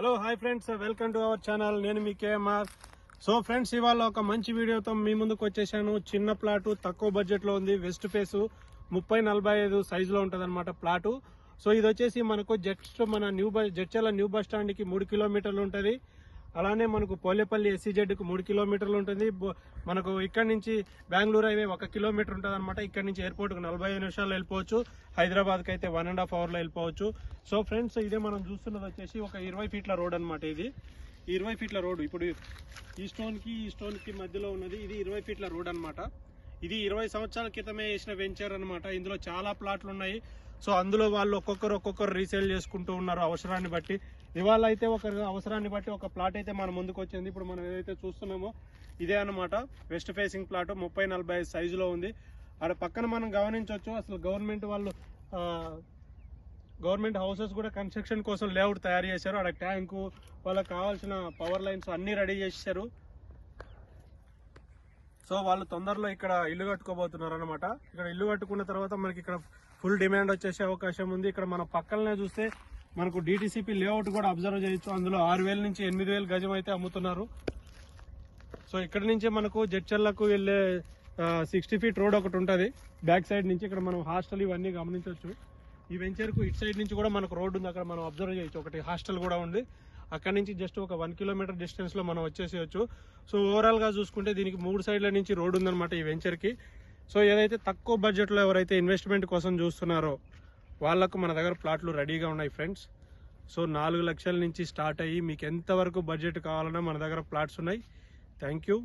Hello hi friends welcome to our channel నేను మీ KMR so friends ఇవాళ ఒక మంచి వీడియోతో మీ ముందుకు వచ్చేసాను. చిన్న ప్లాటు తక్కువ బడ్జెట్లో ఉంది. వెస్ట్ ఫేసు ముప్పై నలభై ఐదు సైజులో ఉంటుంది అనమాట ప్లాటు. సో ఇది వచ్చేసి మనకు జస్ట్ మన new bus Jadcherla new bus స్టాండ్కి మూడు కిలోమీటర్లు ఉంటుంది. అలానే మనకు పోలేపల్లి ఎస్సీజెడ్కు మూడు కిలోమీటర్లు ఉంటుంది. మనకు ఇక్కడ నుంచి బెంగళూరు హైవే ఒక కిలోమీటర్ ఉంటుంది అనమాట ఇక్కడ నుంచి ఎయిర్పోర్ట్కు నలభై నిమిషాలు వెళ్ళిపోవచ్చు. హైదరాబాద్ అయితే వన్ అండ్ హాఫ్ అవర్లో వెళ్ళిపోవచ్చు. సో ఫ్రెండ్స్ ఇదే మనం చూస్తున్నది వచ్చేసి ఒక ఇరవై ఫీట్ల రోడ్ అనమాట ఇది. ఇరవై ఫీట్ల రోడ్. ఇప్పుడు ఈ స్టోన్కి ఈ స్టోన్కి మధ్యలో ఉన్నది. ఇది ఇరవై ఫీట్ల రోడ్ అన్నమాట. ఇది ఇరవై సంవత్సరాల క్రితమే చేసిన వెంచర్ అనమాట ఇందులో చాలా ప్లాట్లు ఉన్నాయి సో అందులో వాళ్ళు ఒక్కొక్కరు ఒక్కొక్కరు రీసేల్ చేసుకుంటూ ఉన్నారు అవసరాన్ని బట్టి. ఇవాళ అయితే ఒక అవసరాన్ని బట్టి ఒక ప్లాట్ అయితే మన ముందుకు వచ్చింది. ఇప్పుడు మనం ఏదైతే చూస్తున్నామో ఇదే అన్నమాట. వెస్ట్ ఫేసింగ్ ప్లాట్ ముప్పై నలభై సైజులో ఉంది. అక్కడ పక్కన మనం గమనించవచ్చు అసలు గవర్నమెంట్ వాళ్ళు గవర్నమెంట్ హౌసెస్ కూడా కన్స్ట్రక్షన్ కోసం లేఅవుట్ తయారు చేశారు. అక్కడ ట్యాంకు వాళ్ళకి కావాల్సిన పవర్ లైన్స్ అన్నీ రెడీ చేశారు. సో వాళ్ళు తొందరలో ఇక్కడ ఇల్లు కట్టుకోబోతున్నారు అనమాట ఇక్కడ ఇల్లు కట్టుకున్న తర్వాత మనకి ఇక్కడ ఫుల్ డిమాండ్ వచ్చేసే అవకాశం ఉంది. ఇక్కడ మన పక్కనే చూస్తే మనకు డిటిసిపి లేఅవుట్ కూడా అబ్జర్వ్ చేయొచ్చు. అందులో ఆరు వేల నుంచి ఎనిమిది వేలు గజం అయితే అమ్ముతున్నారు. సో ఇక్కడ నుంచి మనకు జడ్చర్లకు వెళ్ళే సిక్స్టీ ఫీట్ రోడ్ ఒకటి ఉంటుంది. బ్యాక్ సైడ్ నుంచి ఇక్కడ మనం హాస్టల్ ఇవన్నీ గమనించవచ్చు ఈ వెంచర్కు ఇటు సైడ్ నుంచి కూడా మనకు రోడ్ ఉంది. అక్కడ మనం అబ్జర్వ్ చేయొచ్చు. ఒకటి హాస్టల్ కూడా ఉంది. అక్కడ నుంచి జస్ట్ ఒక వన్ కిలోమీటర్ డిస్టెన్స్లో మనం వచ్చేసేయచ్చు. సో ఓవరాల్గా చూసుకుంటే దీనికి మూడు సైడ్ల నుంచి రోడ్ ఉందన్నమాట ఈ వెంచర్కి. సో ఏదైతే తక్కువ బడ్జెట్లో ఎవరైతే ఇన్వెస్ట్మెంట్ కోసం చూస్తున్నారో వాళ్ళకు మన దగ్గర ప్లాట్లు రెడీగా ఉన్నాయి ఫ్రెండ్స్ సో నాలుగు లక్షల నుంచి స్టార్ట్ అయ్యి మీకు ఎంతవరకు బడ్జెట్ కావాలన్నా మన దగ్గర ప్లాట్స్ ఉన్నాయి. Thank you